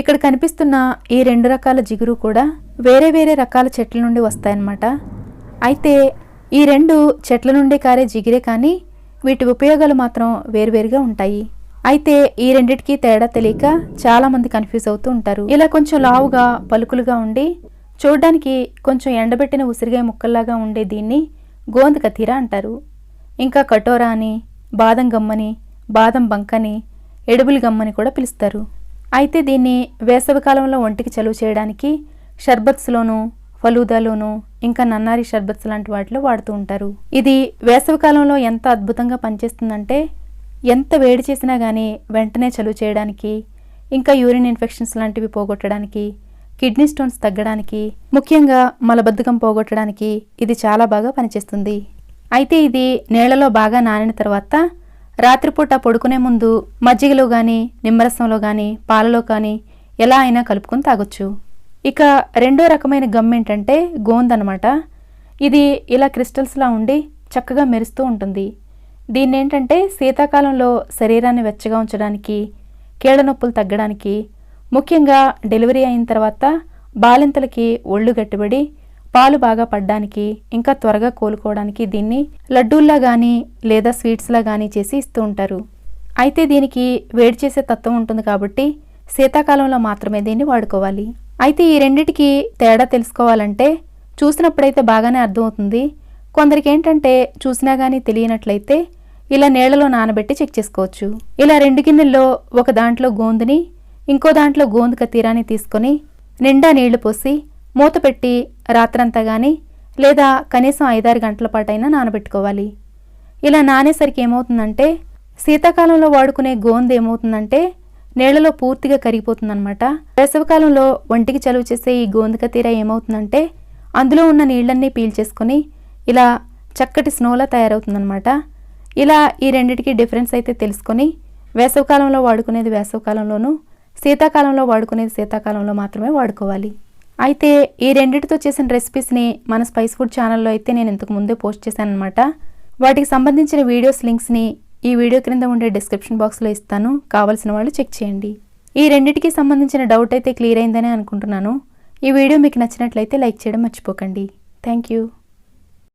ఇక్కడ కనిపిస్తున్న ఈ రెండు రకాల జిగురు కూడా వేరే వేరే రకాల చెట్ల నుండి వస్తాయన్నమాట. అయితే ఈ రెండు చెట్ల నుండి కారే జిగిరే కానీ వీటి ఉపయోగాలు మాత్రం వేరువేరుగా ఉంటాయి. అయితే ఈ రెండిటికి తేడా తెలియక చాలా మంది కన్ఫ్యూజ్ అవుతూ ఉంటారు. ఇలా కొంచెం లావుగా పలుకులుగా ఉండి చూడ్డానికి కొంచెం ఎండబెట్టిన ఉసిరిగాయ ముక్కల్లాగా ఉండే దీన్ని గోంద కతీర అంటారు. ఇంకా కటోరా అని బాదం గమ్మని బాదం బంకని ఎడుబులి గమ్మని కూడా పిలుస్తారు. అయితే దీన్ని వేసవికాలంలో ఒంటికి చలువ చేయడానికి షర్బత్స్లోను ఫలూదాలోను ఇంకా నన్నారి షర్బత్స్ లాంటి వాటిలో వాడుతూ ఉంటారు. ఇది వేసవికాలంలో ఎంత అద్భుతంగా పనిచేస్తుందంటే ఎంత వేడి చేసినా కానీ వెంటనే చలువ చేయడానికి ఇంకా యూరిన్ ఇన్ఫెక్షన్స్ లాంటివి పోగొట్టడానికి కిడ్నీ స్టోన్స్ తగ్గడానికి ముఖ్యంగా మలబద్ధకం పోగొట్టడానికి ఇది చాలా బాగా పనిచేస్తుంది. అయితే ఇది నీళ్ళలో బాగా నానిన తర్వాత రాత్రిపూట పడుకునే ముందు మజ్జిగలో కానీ నిమ్మరసంలో కానీ పాలలో కానీ ఎలా అయినా కలుపుకొని తాగొచ్చు. ఇక రెండో రకమైన గమ్ ఏంటంటే గోంద్ అనమాట ఇది ఇలా క్రిస్టల్స్లా ఉండి చక్కగా మెరుస్తూ ఉంటుంది. దీన్ని ఏంటంటే శీతాకాలంలో శరీరాన్ని వెచ్చగా ఉంచడానికి కీళ్ళ నొప్పులు తగ్గడానికి ముఖ్యంగా డెలివరీ అయిన తర్వాత బాలింతలకి ఒళ్ళు గట్టిబడి పాలు బాగా పడ్డానికి ఇంకా త్వరగా కోలుకోవడానికి దీన్ని లడ్డూల్లా కానీ లేదా స్వీట్స్లా కానీ చేసి ఇస్తూ ఉంటారు. అయితే దీనికి వేడి చేసే తత్వం ఉంటుంది కాబట్టి శీతాకాలంలో మాత్రమే దీన్ని వాడుకోవాలి. అయితే ఈ రెండిటికి తేడా తెలుసుకోవాలంటే చూసినప్పుడైతే బాగానే అర్థమవుతుంది. కొందరికి ఏంటంటే చూసినా కానీ తెలియనట్లయితే ఇలా నీళ్ళలో నానబెట్టి చెక్ చేసుకోవచ్చు. ఇలా రెండు గిన్నెల్లో ఒక దాంట్లో గోందుని ఇంకో దాంట్లో గోందు కతీరాన్ని తీసుకొని నిండా నీళ్ళు పోసి మూత పెట్టి రాత్రంతా కానీ లేదా కనీసం ఐదారు గంటల పాటైనా నానబెట్టుకోవాలి. ఇలా నానేసరికి ఏమవుతుందంటే శీతాకాలంలో వాడుకునే గోంది ఏమవుతుందంటే నీళ్ళలో పూర్తిగా కరిగిపోతుందన్నమాట. వేసవికాలంలో ఒంటికి చలువ చేసే ఈ గోందిక తీర ఏమవుతుందంటే అందులో ఉన్న నీళ్ళన్నీ పీల్చేసుకొని ఇలా చక్కటి స్నోలా తయారవుతుందన్నమాట. ఇలా ఈ రెండింటికి డిఫరెన్స్ అయితే తెలుసుకొని వేసవికాలంలో వాడుకునేది వేసవికాలంలోనూ శీతాకాలంలో వాడుకునేది శీతాకాలంలో మాత్రమే వాడుకోవాలి. అయితే ఈ రెండిటితో చేసిన రెసిపీస్ని మన స్పైస్ ఫుడ్ ఛానల్లో అయితే నేను ఇంతకు ముందే పోస్ట్ చేశాను అనమాట వాటికి సంబంధించిన వీడియోస్ లింక్స్ని ఈ వీడియో క్రింద ఉండే డిస్క్రిప్షన్ బాక్స్లో ఇస్తాను. కావాల్సిన వాళ్ళు చెక్ చేయండి. ఈ రెండిటికి సంబంధించిన డౌట్ అయితే క్లియర్ అయిందని అనుకుంటున్నాను. ఈ వీడియో మీకు నచ్చినట్లయితే లైక్ చేయడం మర్చిపోకండి. Thank you